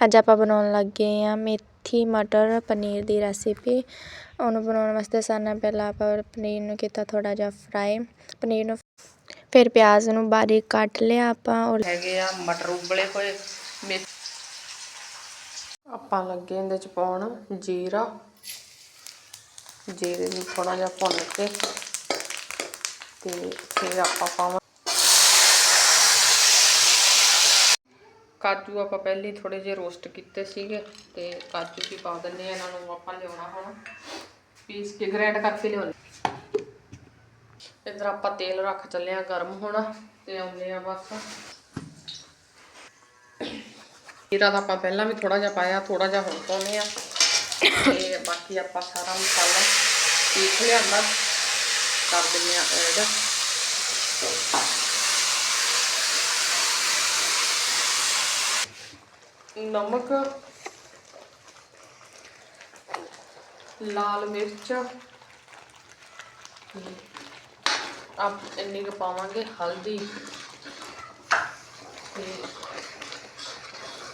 ਅੱਜ ਆਪਾਂ ਬਣਾਉਣ ਲੱਗੇ ਹਾਂ ਮੇਥੀ, ਮਟਰ, ਪਨੀਰ ਦੀ ਰੈਸਿਪੀ ਉਹਨੂੰ ਬਣਾਉਣ ਵਾਸਤੇ ਸਾਰਿਆਂ ਨਾਲੋਂ ਪਹਿਲਾਂ ਆਪਾਂ ਪਨੀਰ ਨੂੰ ਕੀਤਾ ਥੋੜਾ ਜਿਹਾ ਫਰਾਈ ਪਨੀਰ ਨੂੰ ਫਿਰ ਪਿਆਜ਼ ਨੂੰ ਬਾਰੀਕ ਕੱਟ ਲਿਆ ਆਪਾਂ ਔਰ ਹੈਗੇ ਆ ਮਟਰ ਉਬਲੇ ਹੋਏ। ਆਪਾਂ ਲੱਗੇ ਇਹਦੇ ਚ ਪਾਉਣ ਜੀਰਾ। ਜੀਰੇ ਨੂੰ ਥੋੜਾ ਜਿਹਾ ਭੁੰਨ ਕੇ ਤੇ ਫਿਰ ਆਪਾਂ ਪਾਵਾਂ ਕਾਜੂ ਆਪਾਂ ਪਹਿਲੇ ਥੋੜੇ ਜਿਹੇ ਰੋਸਟ ਕੀਤੇ ਸੀਗੇ ਤੇ ਕਾਜੂ ਵੀ ਪਾ ਦਿੰਨੇ ਆ ਇਹਨਾਂ ਨੂੰ ਆਪਾਂ ਲਿਆਉਣਾ ਹੁਣ। ਪੀਸ ਕੇ ਗ੍ਰਾਈਂਡ ਕਰਕੇ ਲਿਆਉਣਾ। ਇਧਰ ਆਪਾਂ ਤੇਲ ਰੱਖ ਚੱਲੇ ਆ ਗਰਮ ਹੋਣਾ ਤੇ ਆਉਂਦੇ ਆ ਬਸ। ਜੀਰਾ ਤਾਂ ਆਪਾਂ ਪਹਿਲਾਂ ਵੀ ਥੋੜਾ ਜਿਹਾ ਪਾਇਆ ਥੋੜਾ ਜਿਹਾ ਹੁਣ ਪਾਉਨੇ ਆ ਤੇ ਬਾਕੀ ਆਪਾਂ ਸਾਰਾ ਮਸਾਲਾ ਪੀਸ ਲਿਆਂਦਾ। ਕਰ ਦਿੰਨੇ ਆ ਐਡ ਨਮਕ, ਲਾਲ ਮਿਰਚ, ਆਪ ਇੰਨੀ ਕੁ ਪਾਵਾਂਗੇ, ਹਲਦੀ ਤੇ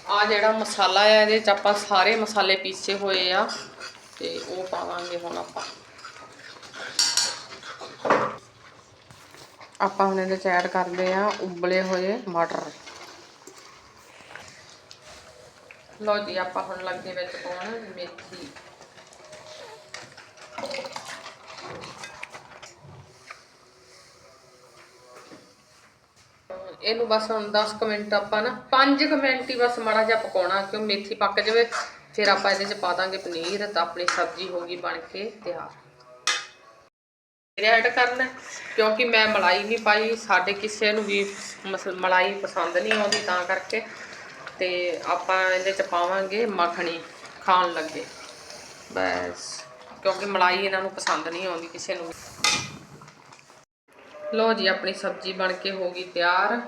ਆ ਜਿਹੜਾ ਮਸਾਲਾ ਆ, ਇਹਦੇ ਚ ਆਪਾਂ ਸਾਰੇ ਮਸਾਲੇ ਪੀਸੇ ਹੋਏ ਆ ਤੇ ਉਹ ਪਾਵਾਂਗੇ ਹੁਣ ਆਪਾਂ। ਆਪਾਂ ਹੁਣ ਇਹਦੇ ਚ ਐਡ ਕਰਦੇ ਆ, ਉਬਲੇ ਹੋਏ ਮਟਰ। ਲੋ ਜੀ, ਆਪਾਂ ਹੁਣ ਲੱਗੇ ਵਿੱਚ ਪਾਉਣ ਮੇਥੀ। ਇਹਨੂੰ ਬਸ ਹੁਣ 10 ਮਿੰਟ ਆਪਾਂ ਨਾ 5 ਮਿੰਟ ਹੀ ਬਸ ਮਾੜਾ ਜਿਹਾ ਪਕਾਉਣਾ, ਕਿਉਂ ਮੇਥੀ ਪੱਕ ਜਾਵੇ, ਫਿਰ ਆਪਾਂ ਇਹਦੇ ਚ ਪਾ ਦਾਂਗੇ ਪਨੀਰ, ਤਾਂ ਆਪਣੀ ਸਬਜ਼ੀ ਹੋ ਗਈ ਬਣ ਕੇ ਤਿਆਰ। ਐਡ ਕਰਨਾ, ਕਿਉਂਕਿ ਮੈਂ ਮਲਾਈ ਨਹੀਂ ਪਾਈ, ਸਾਡੇ ਕਿਸੇ ਨੂੰ ਵੀ ਮਸ- ਮਲਾਈ ਪਸੰਦ ਨਹੀਂ ਆਉਂਦੀ, ਤਾਂ ਕਰਕੇ ਤੇ ਆਪਾਂ ਇਹਦੇ ਚ ਪਾਵਾਂਗੇ ਮੱਖਣੀ ਖਾਣ ਲੱਗੇ। ਬਸ। ਕਿਉਂਕਿ ਮਲਾਈ ਇਹਨਾਂ ਨੂੰ ਪਸੰਦ ਨਹੀਂ ਆਉਂਦੀ ਕਿਸੇ ਨੂੰ। ਲੋ ਜੀ ਆਪਣੀ ਸਬਜ਼ੀ ਬਣ ਕੇ ਹੋ ਗਈ ਤਿਆਰ।